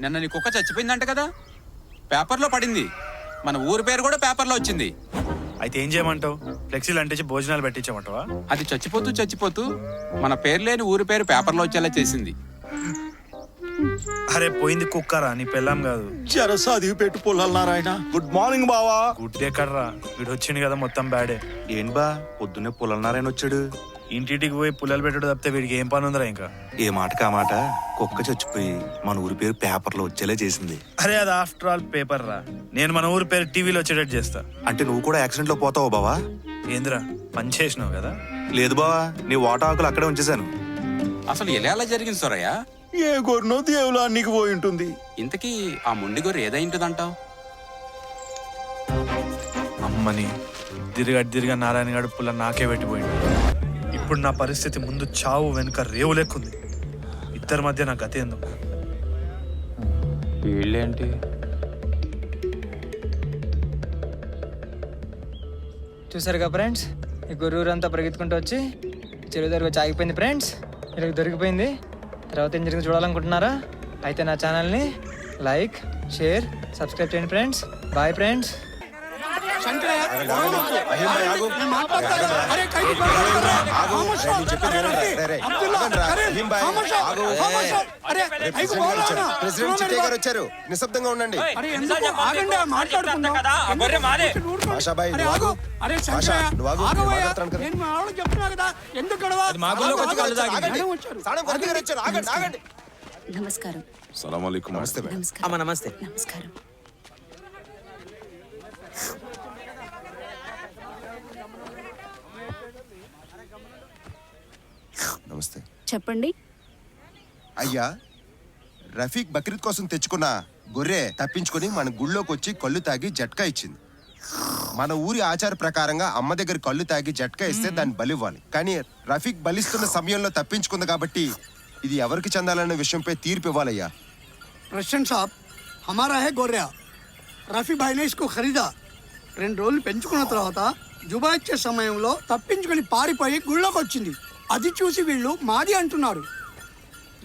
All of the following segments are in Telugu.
నిన్న నీ కుక్క చచ్చిపోయిందంట కదా? పేపర్లో పడింది. మన ఊరి పేరు కూడా పేపర్లో వచ్చింది. అయితే ఏం చేయమంటావు? ఫ్లెక్సీలు అంటించి భోజనాలు పెట్టించమంటావా? అది చచ్చిపోతూ చచ్చిపోతూ మన పేరు లేని ఊరి పేరు పేపర్లో వచ్చేలా చేసింది. అరే పోయింది కుక్కరా? నీ పెళ్ళాం కాదు. జరసాది పెట్టు పుల్లల నారాయణ. గుడ్ మార్నింగ్ బావా. గుడ్ ఎక్కడ్రా వీడు వచ్చింది కదా మొత్తం బ్యాడే. ఏంటి బా? పొద్దున్నే పుల్లల నారాయణ వచ్చాడు. ఇంటింటికి పోయి పుల్లలు పెట్టడం తప్పితే వీడికి ఏం పని ఉందిరా ఇంకా? ఏ మాటకా మాట? కుక్క చచ్చిపోయి మన ఊరి పేరు పేపర్లో వచ్చేలా చేసింది. అరే అది ఆఫ్టర్ ఆల్ పేపర్ రా. నేను మన ఊరి పేరు టీవీలో వచ్చేటట్టు చేస్తా. అంటే నువ్వు కూడా యాక్సిడెంట్లో పోతావు బావా? ఏందిరా పని చేసినావు కదా? లేదు బావా నీ వాటా ఆకులు అక్కడే ఉంచేశాను. అసలు ఎలా ఎలా జరిగింది సొరయ్య? ఏ గొర్రెనో దేవులా నీకు పోయి ఉంటుంది. ఇంతకీ ఆ మొండి గొర్రె ఏదైంటుందంటావు అమ్మని తిరిగా తిరిగా నారాయణ గారు పుల్ల నాకే పెట్టిపోయింది. ఇప్పుడు నా పరిస్థితి ముందు చావు వెనుక రేవు లెక్కుంది ఇద్దరి మధ్య నా గతి ఎందుకు? వీళ్ళేంటి? చూసారుగా ఫ్రెండ్స్? ఈ గురువురంతా పరిగెత్తుకుంటూ వచ్చి చెరువు దగ్గర వచ్చి ఆగిపోయింది ఫ్రెండ్స్? వీళ్ళకి దొరికిపోయింది. తర్వాత ఏం జరిగింది చూడాలనుకుంటున్నారా? అయితే నా ఛానల్ని లైక్ షేర్ సబ్స్క్రైబ్ చేయండి ఫ్రెండ్స్. Bye friends. ప్రెసిడెంట్ చిట్టే గారు వచ్చారు నిశ్శబ్దంగా ఉండండి ఆశాబాయి నువ్వు నువ్వు ఆగు. కదా. వచ్చారు. నమస్తే. నమస్కారం నమస్తే నమస్కారం నమస్తే. చెప్పండి. అయ్యా రఫీక్ బక్రీద్ కోసం తెచ్చుకున్న గొర్రె తప్పించుకొని మన గుళ్ళోకి వచ్చి కళ్ళు తాగి జట్కా ఇచ్చింది. మన ఊరి ఆచార ప్రకారంగా అమ్మ దగ్గర కళ్ళు తాగి జట్కా ఇస్తే దాన్ని బలివ్వాలి. కానీ రఫీక్ బలిస్తున్న సమయంలో తప్పించుకుంది కాబట్టి ఇది ఎవరికి చెందాలన్న విషయంపై తీర్పు ఇవ్వాలయ్యా. రష్యన్ సాబ్ హమారా హే గొర్రె? రఫీ భాయ్నే కు ఖరీదా? రెండు రోజులు పెంచుకున్న తర్వాత జుబా ఇచ్చే సమయంలో తప్పించుకొని పారిపోయి గుళ్ళోకి వచ్చింది. అది చూసి వీళ్ళు మాది అంటున్నారు.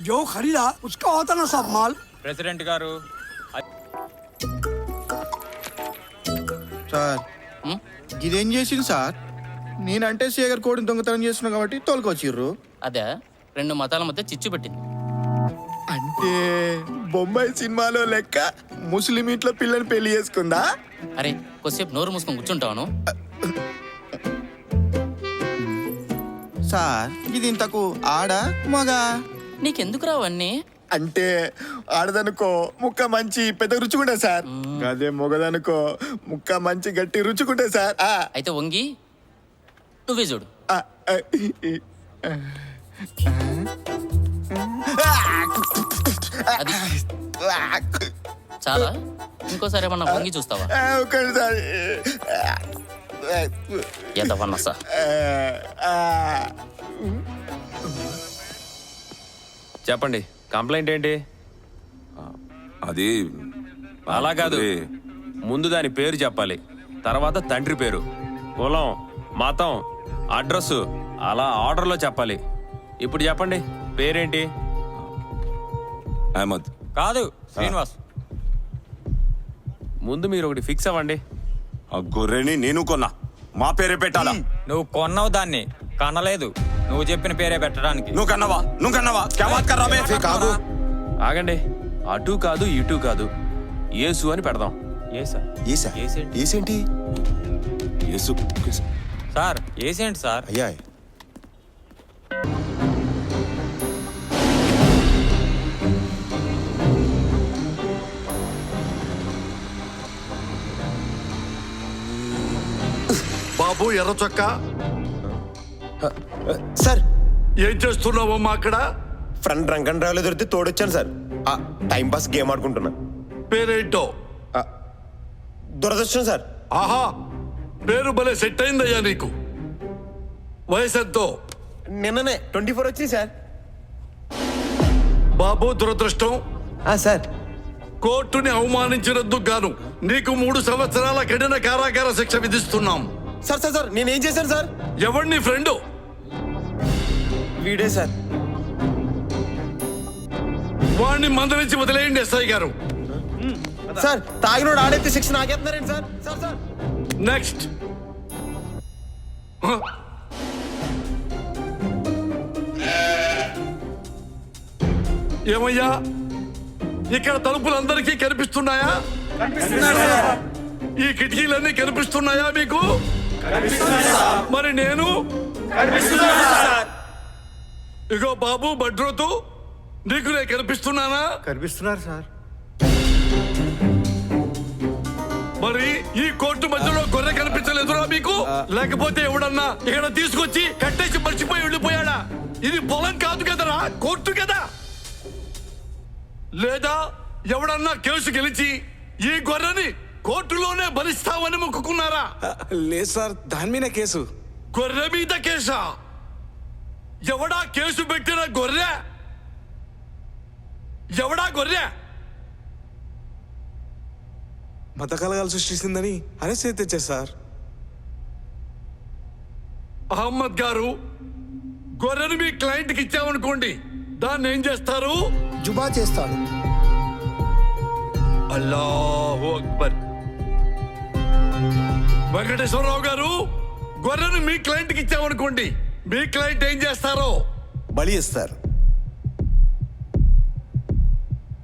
జో ఖరీదా ఉస్కా హోతా సాబ్ మాల్. ప్రెసిడెంట్ గారు సార్. ఇదేం చేసింది సార్? నేనంటే శేఖర్ కోడిని దొంగతనం చేస్తున్నా కాబట్టి తోలుకొచ్చిర్రు. అదే రెండు మతాల మధ్య చిచ్చు పెట్టింది. అంటే బొంబాయి సినిమాలో లెక్క ముస్లిం ఇంట్లో పిల్లని పెళ్ళి చేసుకుందా? అరే కొద్దిసేపు నోరు మూసుకొని కూర్చుంటాను సార్ ఇది ఇంతకు ఆడ మగా? నీకెందుకు రావన్నీ అంటే ఆడదనుకో ముక్క మంచి పెద్ద రుచుకుంటా సార్. అదే మొగదనుకో ముక్క మంచి గట్టి రుచుకుంటా సార్. ఆ, అయితే వంగి నువ్వే చూడు. అది. చాలా? ఇంకోసారి ఏమన్నా వంగి చూస్తావా? ఆ, ఆ, చెప్పండి కంప్లైంట్ ఏంటి? అది అలా కాదు. ముందు దాని పేరు చెప్పాలి తర్వాత తండ్రి పేరు కులం మతం అడ్రస్ అలా ఆర్డర్లో చెప్పాలి. ఇప్పుడు చెప్పండి పేరేంటి? అహ్మద్. కాదు శ్రీనివాస్. ముందు మీరు ఒకటి ఫిక్స్ అవ్వండి. ఆ గొర్రెని నేను కొన్నా. మా పేరే పెట్టాలా? నువ్వు కొన్నావు దాన్ని. కనలేదు. నువ్వు చెప్పిన పేరే పెట్టడానికి. నువ్వు కన్నవా? నువ్వు కన్నవా? ఆగు ఆగండి. అటు కాదు ఇటు కాదు. ఏసు అని పెడదాం. ఏసా ఏసా ఏసేంటి? ఏసేంటి యేసు సార్ ఏసేంటి సార్? అయ్యా బాబు ఎర్ర చొక్క సార్. ఏం చేస్తున్నావమ్మా అక్కడ? ఫ్రెండ్ రంగన్ డ్రైవ్లో దొరికితే తోడొచ్చాను సార్. టైం పాస్ గేమ్ ఆడుకుంటున్నా. పేరేంటో? దురదృష్టం సార్. ఆహా పేరు భలే సెట్ అయిందయ్యా నీకు. వయసు ఎంతో? నిన్ననే ట్వంటీ ఫోర్ వచ్చింది సార్. బాబు దురదృష్టం? సార్. కోర్టుని అవమానించినందుకు గాను నీకు మూడు సంవత్సరాల కఠిన కారాగార శిక్ష విధిస్తున్నాం. సార్ సార్ సార్ నేనేం చేశాను సార్? ఎవరిని ఫ్రెండు? వీడే సార్. వాడిని మందరించి వదిలేయండి ఎస్ఐ గారు. సార్ తాగినోడు ఆడైతే శిక్ష నాకేస్తున్నారండి సార్? Sir sir. నెక్స్ట్. ఏమయ్యా? ఇక్కడ తలుపులు అందరికీ కనిపిస్తున్నాయా? ఈ కిటికీలన్నీ కనిపిస్తున్నాయా మీకు? మరి నేను? ఇగో బాబు బడ్రోతు నీకు నేను కనిపిస్తున్నానా? కనిపిస్తున్నారు సార్. మరి ఈ కోర్టు మధ్యలో గొర్రె కనిపించలేదురా మీకు? లేకపోతే ఎవడన్నా ఇక్కడ తీసుకొచ్చి కట్టేసి మర్చిపోయి వెళ్ళిపోయాడా? ఇది పొలం కాదు కదరా కోర్టు కదా. లేదా ఎవడన్నా కేసు గెలిచి ఈ గొర్రెని కోర్టులోనే భరిస్తామని మొక్కుకున్నారా? లేదు సార్ దాని మీద కేసు. గొర్రె మీద కేసా? ఎవడా కేసు పెట్టిన గొర్రె? ఎవడా గొర్రె? మత కలగాలు సృష్టిస్తుందని అరెస్ట్ అయితే తెచ్చారు సార్. అహమ్మద్ గారు గొర్రెను మీ క్లయింట్కి ఇచ్చామనుకోండి దాన్ని ఏం చేస్తారు? జుబా చేస్తాడు. అల్లాహు అక్బర్. వెంకటేశ్వరరావు గారు గొర్రెను మీ క్లయింట్కి ఇచ్చామనుకోండి మీ క్లయింట్ ఏం చేస్తారో? బలి ఇస్తారు.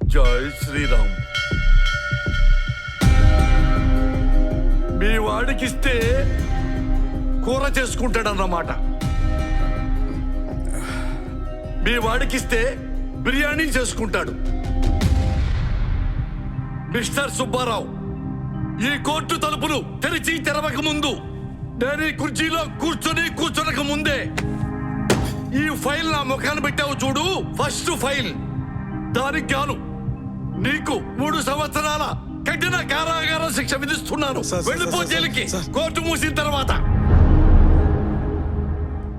జై శ్రీరామ్. మీ వాడికిస్తే కూర చేసుకుంటాడన్నమాట. మీ వాడికిస్తే బిర్యానీ చేసుకుంటాడు. మిస్టర్ సుబ్బారావు. ఈ కోర్టు తలుపులు తెరిచి తెరవక ముందు నేను ఈ కుర్చీలో కూర్చొని కూర్చొనక ముందే ఈ ఫైల్ నా ముఖాన్ని పెట్టావు చూడు ఫస్ట్ ఫైల్ దానికి గాను నీకు మూడు సంవత్సరాల కఠిన కారాగార శిక్ష విధిస్తున్నాను. వెళ్ళిపో జైలుకి. కోర్టు మూసిన తర్వాత.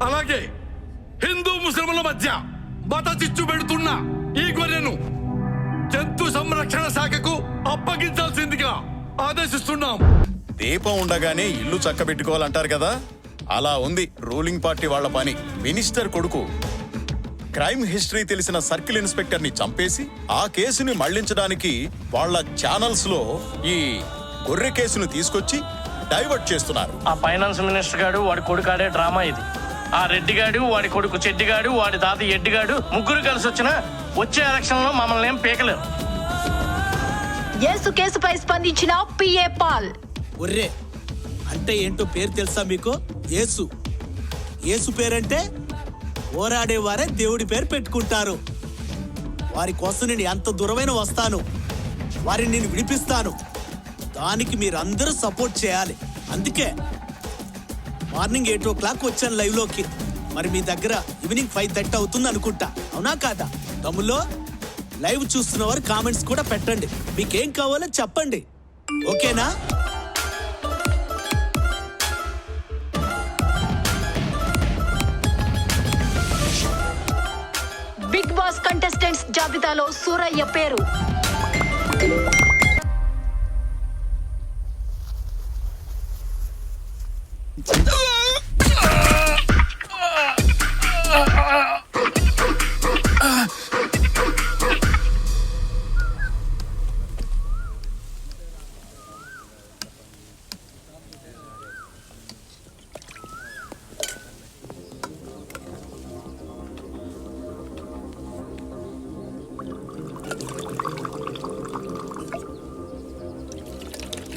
అలాగే హిందూ ముస్లింల మధ్య మత చిచ్చు పెడుతున్న ఈ గొర్రెను జంతు సంరక్షణ శాఖకు అప్పగించాల్సిందిగా ఆదేశిస్తున్నాం. దీపం ఉండగానే ఇల్లు చక్కబెట్టుకోవాలంటారు కదా? అలా ఉంది రూలింగ్ పార్టీ వాళ్ళ పని. మినిస్టర్ కొడుకు క్రైమ్ హిస్టరీ తెలిసిన సర్కిల్ ఇన్స్పెక్టర్ని చంపేసి ఆ కేసుని మళ్ళించడానికి వాళ్ళ ఛానల్స్లో ఈ గొర్రె కేసును తీసుకొచ్చి డైవర్ట్ చేస్తున్నారు. ఆ ఫైనాన్స్ మినిస్టర్ గాడు వాడి కొడుకాడే డ్రామా ఇది. ఆ రెడ్డిగాడు వాడి కొడుకు చెడ్డిగాడు వాడి తాత ఎడ్డిగాడు ముగ్గురు కలిసి వచ్చిన వచ్చే ఎలక్షన్లో మమ్మల్ని ఏం పీకలేరు. యేసు కేసుపై స్పందించిన పిఏ పాల్. ఒర్రే అంటే ఏంటో పేరు తెలుసా మీకు? యేసు. యేసు పేరంటే పోరాడేవారే దేవుడి పేరు పెట్టుకుంటారు. వారి కోసం నేను ఎంత దూరమైన వస్తాను. వారిని నేను విడిపిస్తాను. దానికి మీరందరూ సపోర్ట్ చేయాలి. అందుకే మార్నింగ్ ఎయిట్ ఓ క్లాక్ వచ్చాను లైవ్లోకి. మరి మీ దగ్గర ఈవినింగ్ ఫైవ్ థర్టీ అవుతుంది అనుకుంటా. అవునా కాదా? తమ్ముల్లో లైవ్ చూస్తున్న వారు కామెంట్స్ కూడా పెట్టండి. మీకేం కావాలో చెప్పండి. ఓకేనా? బిగ్ బాస్ కంటెస్టెంట్స్ జాబితాలో సూరయ్య పేరు.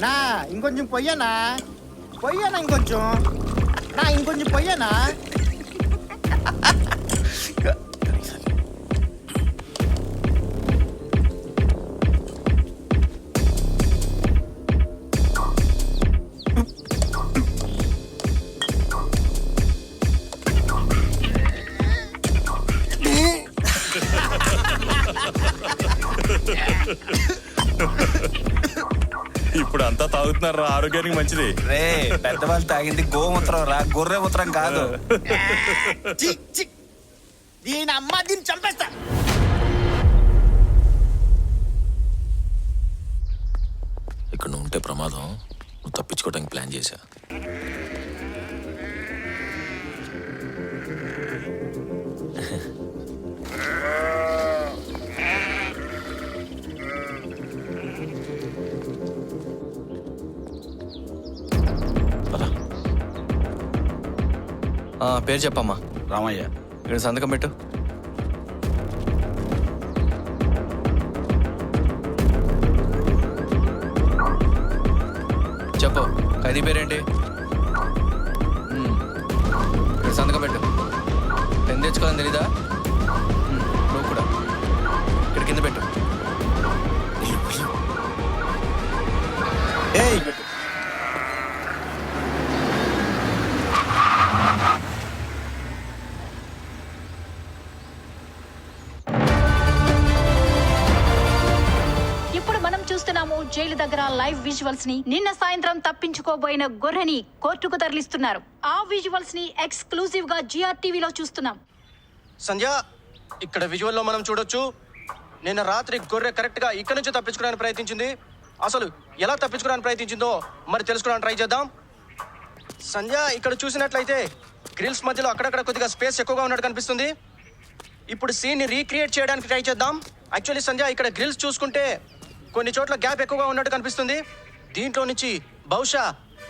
నా ఇంకొంచెం పొయ్యనా పొయ్యనా ఇంకొంచెం నా ఇంకొంచెం పొయ్యనా ఇప్పుడు అంతా తాగుతున్నారు? ఆరోగ్యానికి మంచిది. రే పెద్దవాళ్ళు తాగింది గోమూత్రం రా గొర్రె మూత్రం కాదు. దీని అమ్మ దీన్ని చంపేస్తా. ఇక్కడ నువ్వు ఉంటే ప్రమాదం నువ్వు తప్పించుకోవడానికి ప్లాన్ చేశా. పేరు చెప్పమ్మా. రామయ్య. ఇక్కడ సంతకం పెట్టు. చెప్పు ఖైదీ పేరేంటి. ఇక్కడ సంతకం పెట్టు. పెన్ తెచ్చుకోవాలని తెలీదా? విజువల్స్ని నిన్న సాయంత్రం తప్పించుకోబోయిన గొర్రెని కోర్టుకు తరలిస్తున్నారు. ఆ విజువల్స్ని ఎక్స్క్లూజివ్గా జిఆర్ టీవీలో చూస్తున్నాం. సంధ్య ఇక్కడ విజువల్లో మనం చూడొచ్చు. నిన్న రాత్రి గొర్రె కరెక్ట్గా ఇక్కడ నుంచి తప్పించుకోవడానికి ప్రయత్నించింది. అసలు ఎలా తప్పించుకోవడానికి ప్రయత్నించిందో మరి తెలుసుకోవడానికి ట్రై చేద్దాం. సంధ్య ఇక్కడ చూసినట్లయితే గ్రిల్స్ మధ్యలో అక్కడక్కడ కొద్దిగా స్పేస్ ఎక్కువగా ఉన్నట్టు కనిపిస్తుంది. ఇప్పుడు సీన్ని రీక్రియేట్ చేయడానికి ట్రై చేద్దాం. యాక్చువల్లీ సంధ్య ఇక్కడ గ్రిల్స్ చూసుకుంటే కొన్ని చోట్ల గ్యాప్ ఎక్కువగా ఉన్నట్టు కనిపిస్తుంది. దీంట్లో నుంచి బహుశా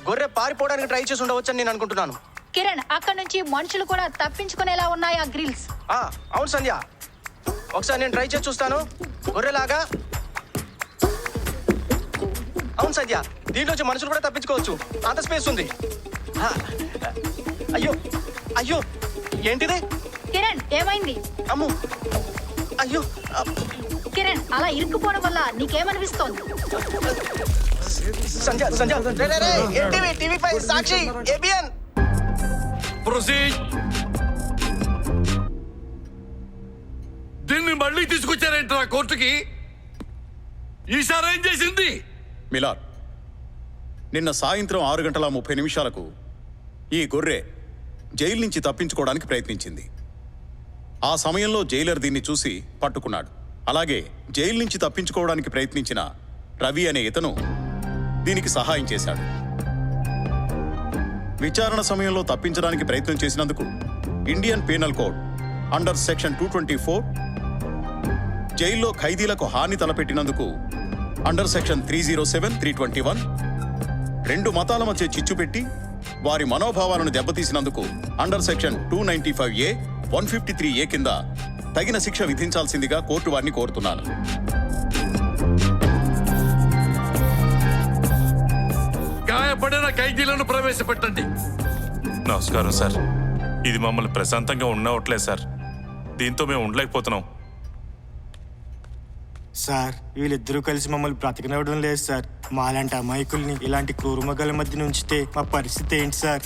గొర్రె పారిపోవడానికి ట్రై చేసి ఉండవచ్చని నేను అనుకుంటున్నాను. కిరణ్ అక్కడ నుంచి మనుషులు కూడా తప్పించుకునేలా ఉన్నాయి ఆ గ్రిల్స్ ఆ, అవును సంధ్య. ఒకసారి నేను ట్రై చేసి చూస్తాను. గొర్రెలాగా. అవును సంధ్య దీంట్లోంచి మనుషులు కూడా తప్పించుకోవచ్చు. అంత స్పేస్ ఉంది. ఆ, అయ్యో అయ్యో ఏంటిది? కిరణ్ ఏమైంది? అమ్ము అయ్యో కిరణ్ అలా ఇరుక్కుపోవడం వల్ల నీకేమనిపిస్తోంది? సంధ్య సంధ్య. రే, రే, రే, NTV TV five Sakshi ABN. Proceed. దీన్ని మళ్ళీ తీసుకొచ్చారేంట్రా కోర్టుకి? ఈసారి ఏం చేసింది? మిలార్ నిన్న సాయంత్రం ఆరు గంటల ముప్పై నిమిషాలకు ఈ గొర్రె జైలు నుంచి తప్పించుకోవడానికి ప్రయత్నించింది. ఆ సమయంలో జైలర్ దీన్ని చూసి పట్టుకున్నాడు. అలాగే జైలు నుంచి తప్పించుకోవడానికి ప్రయత్నించిన రవి అనే ఇతను దీనికి సహాయం చేశాడు. విచారణ సమయంలో తప్పించడానికి ప్రయత్నం చేసినందుకు Indian penal code under section two twenty four జైల్లో ఖైదీలకు హాని తలపెట్టినందుకు under section three zero seven three twenty one రెండు మతాల మధ్య చిచ్చు పెట్టి వారి మనోభావాలను దెబ్బతీసినందుకు under section two ninety five A one fifty three A కింద తగిన శిక్ష విధించాల్సిందిగా కోర్టు వారిని కోరుతున్నాను. ఖైదీలను ప్రవేశపెట్టండి. నమస్కారం సార్. ఇది మమ్మల్ని ప్రశాంతంగా ఉండవట్లేదు సార్. దీంతో మేము ఉండలేకపోతున్నాం. సార్ వీళ్ళిద్దరూ కలిసి మమ్మల్ని బ్రతకనివ్వడం లేదు సార్. మాలాంటి అమాయకుల్ని ఇలాంటి క్రూరమగల మధ్య ఉంచితే మా పరిస్థితి ఏంటి సార్?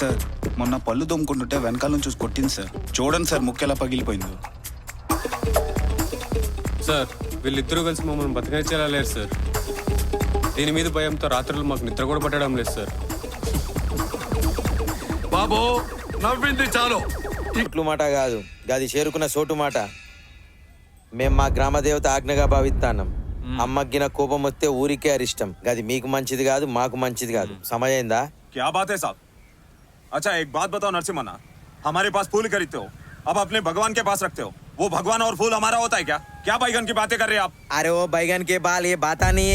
సార్ మొన్న పళ్ళు దొమ్ముకుంటుంటే వెనకాల నుంచి చూసి కొట్టింది సార్. చూడండి సార్ ముక్కు ఎలా పగిలిపోయిందో. సార్ వీళ్ళిద్దరూ కలిసి మమ్మల్ని బతకనిచ్చేలా లేరు సార్. దీని మీద భయంతో రాత్రులు మాకు నిద్ర కూడా పట్టడం లేదు సార్ బాబు నవ్వింది చాలు ఇట్లు మాట కాదు గది చేరుకున్న సోటు మాట మేం మా గ్రామ దేవత ఆజ్ఞగా భావిస్తాన్నాం అమ్మగ్గిన కోపం వస్తే ఊరికే అరిష్టం గది మీకు మంచిది కాదు మాకు మంచిది కాదు సమయైందా क्या बात है साहब अच्छा एक बात बताओ नरसिम्हा हमारे पास फूल खरीदते हो अब अपने भगवान के पास रखते हो वो भगवान और फूल हमारा होता है क्या क्या बैगन की बातें कर रहे हैं आप అరే ఓ బైగాన్ కే బాల్ ఏ బాతాని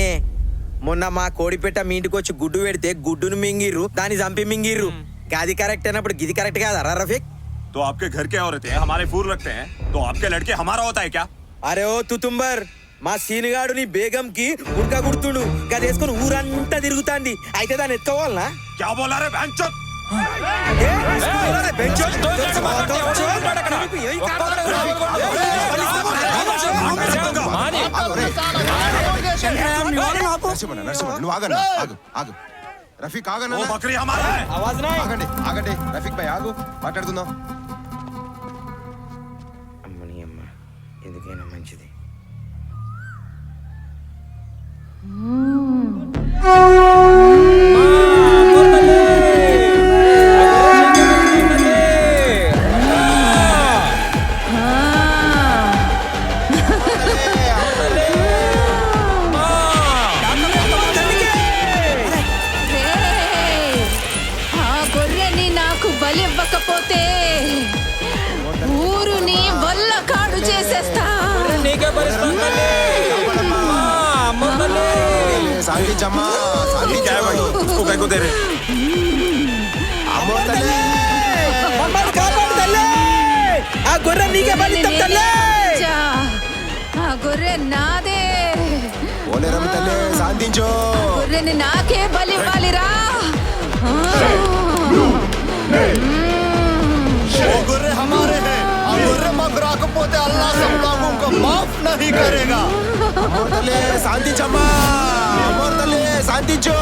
మొన్న మా కోడిపెట్ట మీ ఇంటికి వచ్చి గుడ్డు పెడితే గుడ్డును మింగిర్రు దాన్ని చంపి మింగిర్రు గది కరెక్ట్ అయినప్పుడు గిది కరెక్ట్ కాదా రా రఫీక్ तो आपके घर के औरतें हमारे फूल रखते हैं तो आपके लड़के हमारा होता है क्या అరే ఓ తుతుంబర్ మా సీనుగాడు నీ బేగంకి ఉడక గుర్తుడు గది వేసుకుని ఊరంతా తిరుగుతాంది అయితే దాన్ని ఎత్తుకోవాలనా क्या बोला रे बहन चोद? నరసింహ నరసింహ నువ్వు ఆగన్న ఆగు రఫీక్ ఆగన్న ఆగండి ఆగండి. రఫీక్ భాయ్ ఆగు. మాట్లాడుకుందాం. అమ్మని మంచిది. గొర్రె నీకే బలితం తల్లే ఆ గొర్రె నాదే ఓలే రవి తల్లే శాంతించు గొర్రెని నాకే బలి ఇవ్వాలిరా గొర్రె హమారే హై ఆ గొర్రె మాకు రాకపోతే అల్లా సబ్ లోగోं को माफ़ नहीं करेगा అమర్ తల్లే శాంతించమ్మా అమర్ తల్లే శాంతించు